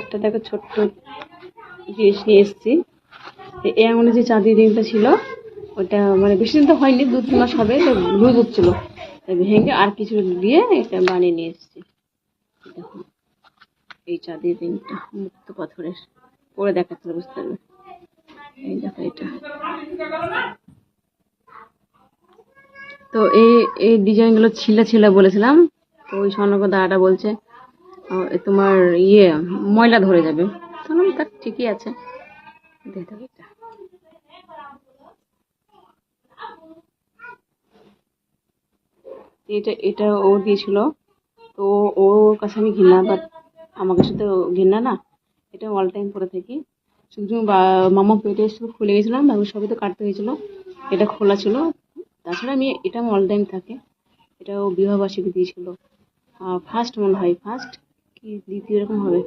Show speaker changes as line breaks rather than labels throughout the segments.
একটা দেখো ছোট্ট জিনিস নিয়ে এসেছি। এই আঙুলে যে চাঁদি রিংটা ছিল, ওটা মানে বেশি দিন তো হয়নি, দু তিন মাস হবে তো লুজ হচ্ছিল ভেঙে আর কিছু দিয়ে এটা বানিয়ে নিয়ে এসেছি। দেখো, এই চাঁদির রিংটা, মুক্ত পাথরের। পরে দেখাতে বুঝতে পারবে এই দেখো এটা। তো এই এই ডিজাইনগুলো ছিলা ছিলা বলেছিলাম, তো ওই স্বর্ণকর দাদাটা বলছে। তোমার ইয়ে ময়লা ধরে যাবে। তাহলে তার ঠিকই আছে। এটা। এটা ও দিয়েছিল। তো ওর কাছে আমি ঘৃণা বাট আমার কাছে তো ঘৃণা না। এটা অল টাইম পরে থাকি। শুধু মামা পেটে এসে খুলে গেছিলাম বাবু সবই তো কাটতে হয়েছিল। এটা খোলা ছিল। তাছাড়া আমি, এটা অল টাইম থাকে। এটা ও বিবাহবার্ষিকী দিয়েছিল। ফার্স্ট মনে হয় ফার্স্ট কি দ্বিতীয় এরকম হবে?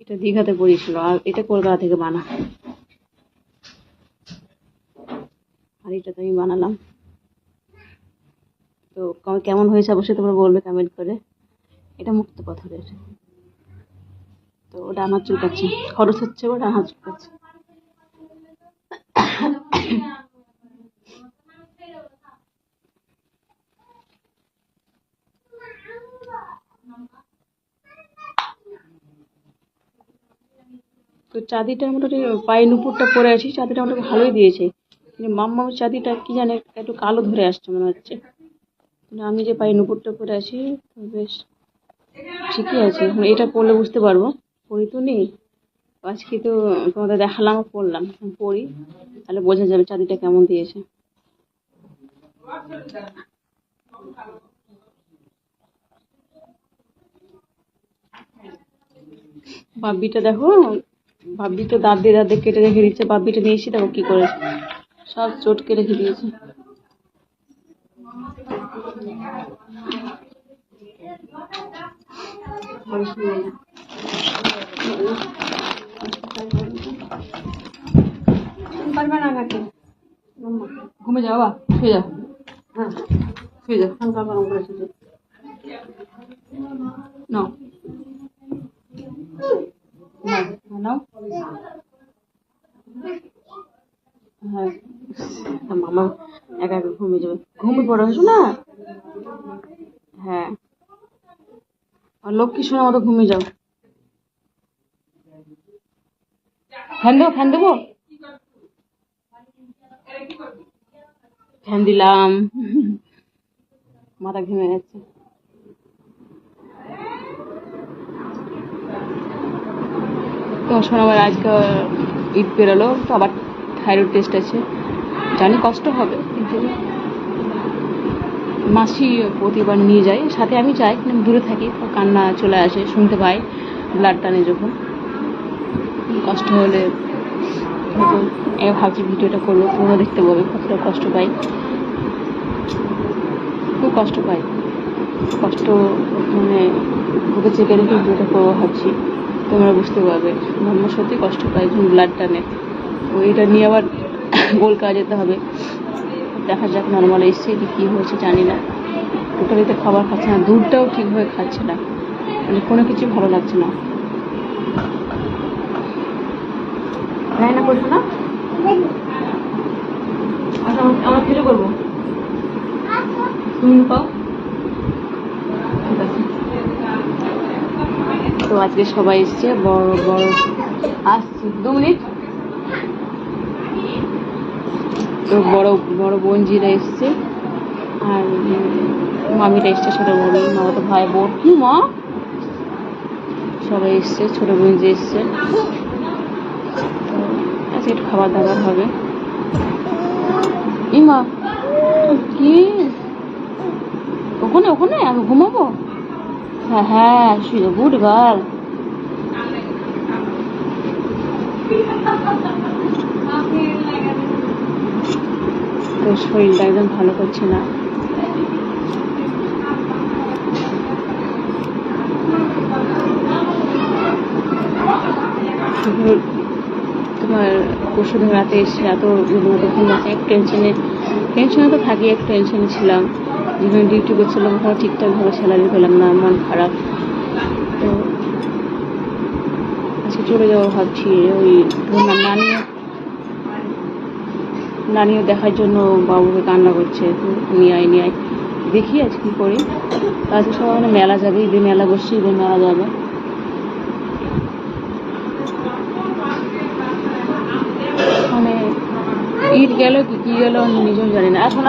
এটা দীঘাতে পড়িয়েছিল, আর এটা কলকাতা থেকে বানা। আর এটা তো আমি বানালাম। তো কেমন হয়েছে অবশ্যই তোমরা বলবে কমেন্ট করে। এটা মুক্ত পাথরের। তো ওটা আমার চুলকাচ্ছে। খরচ হচ্ছে, ওটা আমার চুলকাচ্ছে। তো চাঁদিটা মোটামুটি পায়ে নুপুরটা পরে আছি, চাঁদিটা মোটামুটি ভালোই দিয়েছে। কিন্তু মাম্মার চাঁদিটা কি জানে, একটু কালো ধরে আসছে মনে হচ্ছে। কিন্তু আমি যে পায়ে নুপুরটা পরে আছি বেশ ঠিকই আছে। এখন এটা পরলে বুঝতে পারব। পরি তো নেই। আজকে তো তোমাদের দেখালাম এখন পরি, তাহলে বোঝা যাবে চাঁদিটা কেমন দিয়েছে। বাব্বিটা দেখো বাব্বি তো দাঁত দিয়ে দাঁত দিয়ে কেটে রেখে দিচ্ছে বাব্বিটা নিয়ে এসে দেখো কি করেছে সব চটকে রেখে দিয়েছে। ঘুমে যাও বাবা শুয়ে যাও।
হ্যাঁ।
শুয়ে যাও।
হালকা গরম করে শুধু
নাও। মামা একা একা ঘুমিয়ে যাবে। ঘুমিয়ে পড়ে না হ্যাঁ। আর লক্ষ্মী সোনার মতো ঘুমিয়ে যাও। ফ্যান দেবো ফ্যান দেবো? ফ্যান দিলাম। মাথা ঘেমে যাচ্ছে। তো শোনাবার আজকে ঈদ পেরোলো তো আবার থাইরয়েড টেস্ট আছে। জানি কষ্ট হবে। কিন্তু মাসি প্রতিবার নিয়ে যায়, সাথে আমি যাই, কিন্তু দূরে থাকি কান্না চলে আসে, শুনতে পাই ব্লাড টানে যখন। কষ্ট হলে ভাবছি ভিডিওটা করব তোমরা দেখতে পাবে, কতটা কষ্ট পাই। খুব কষ্ট পাই। কষ্ট মানে বুকে চেপে রেখে ভিডিওটা করব ভাবছি। তোমরা বুঝতে পারবে। আমার সত্যি কষ্ট পায় যখন ব্লাড টানে। তো এটা নিয়ে আবার কলকাতা যেতে হবে। দেখা যাক নর্মাল এসছে কি কী হয়েছে, জানি না। টোটালিতে খাবার খাচ্ছে না, দুধটাও ঠিকভাবে খাচ্ছে না। মানে কোনো কিছু ভালো লাগছে না। করছ না আচ্ছা আমার- ফিরে করব। তুমি পাও ঠিক আছে তো আজকে সবাই এসছে, বড় বড়, আসছি। দু মিনিট। তো বড় বড় বোনজিরা এসছে। আর মামিরা এসছে ছোটো বোন মামা তো ভাই বোন। কি মা? সবাই এসছে, ছোটো বোন যে এসছে আজকে একটু খাবার দাবার হবে। ইমা, কি? ওখানে ওখানে? আমি ঘুমাবো? হ্যাঁ হ্যাঁ শুয়ে গুড গার্ল তো শরীরটা একদম ভালো করছে না। তোমার পরশু দিন রাতে এসে এত আছে এক টেনশনে টেনশনে তো থাকি এক টেনশনে ছিলাম। যেখানে ডিউটি করছিলাম, ওখানে ঠিকঠাকভাবে স্যালারি পেলাম না, মন খারাপ। তো আজকে চলে যাব ভাবছি, ওই ধরুন নানিও নানিও দেখার জন্য বাবুকে কান্না করছে নিয়ে আয় নিয়ে আয়। দেখি আজ কি করি। আজকে সবাই মানে মেলা যাবে ঈদের মেলা বসছে ঈদের মেলা যাবে। মানে ঈদ গেল কি কি গেল আমি নিজেও জানি না। এখন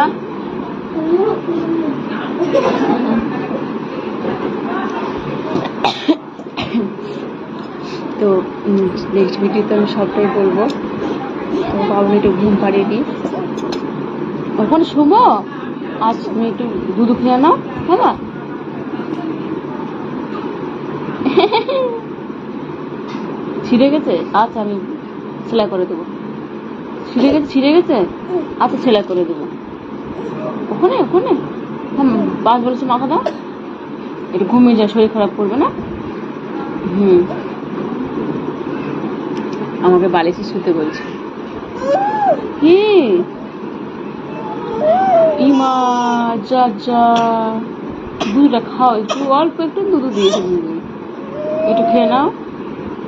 তো নেক্সট ভিডিওতে আমি সবটাই বলব। বাবু একটু ঘুম পাড়িয়ে দিই। এখন শুভো? আজ তুমি একটু দুধ খেয়ে নাও হ্যাঁ ছিঁড়ে গেছে? আচ্ছা আমি সেলাই করে দেবো। ছিঁড়ে গেছে ছিঁড়ে গেছে? আচ্ছা সেলাই করে দেবো। ওখানে ওখানে? হ্যাঁ বাস বলেছে মাথা দাও। একটু ঘুমিয়ে যায় শরীর খারাপ করবে না? হুম। আমাকে বালিশে শুতে বলছে। কি? ইমা, যা যা। দুধটা খাও, একটু অল্প একটু দুধ দিয়েছে একটু খেয়ে নাও।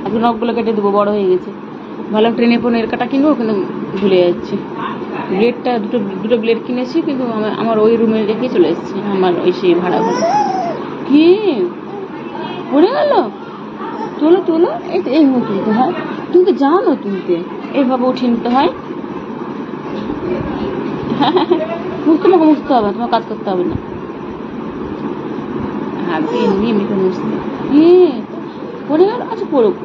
আজকে নখগুলো কেটে দেবো, বড় হয়ে গেছে। ভালো ট্রেনে পনেরো কাটা কিনবো ওখানে ভুলে যাচ্ছি। ব্লেডটা দুটো দুটো ব্লেড কিনেছি, কিন্তু আমার ওই রুমে রেখে চলে এসেছি, আমার ওই সেই ভাড়া ভাড়া কি? পড়ে গেল? তোলো তোলো। এই তো এইভাবে তুলতে হয়। তুমি তো জানো তুলতে। এইভাবে উঠিয়ে নিতে হয়। তোমাকে মুছতে হবে তোমার কাজ করতে হবে না। হাত দিয়ে এমনি এমনি করে মুছতে পড়ে গেল? আচ্ছা পড়ুক।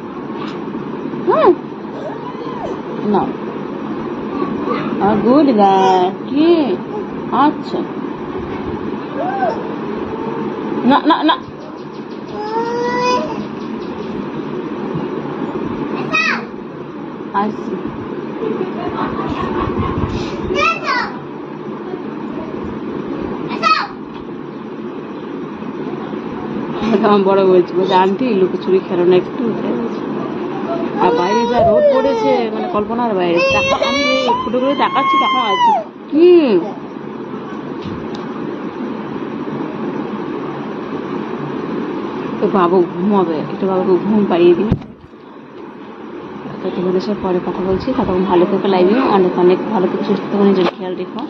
হ্যাঁ। না গুড গার্ল কি? আচ্ছা। না না না। আসছি আমার বড় বলছি, বলছে, আন্টি লুকোচুরি খেলো না একটু। আর বাইরে যা রোদ পড়েছে মানে কল্পনার বাইরে। ফুটো করে তাকাচ্ছি তখন আছে কি? তো বাবু ঘুমাবে একটু বাবুকে ঘুম পাড়িয়ে দিই। তো তোমাদের সাথে পরে কথা বলছি। ততক্ষণ ভালো থেকে লাইভে অনেক অনেক ভালো থেকে সুস্থ থেকে নিজের খেয়াল রেখো।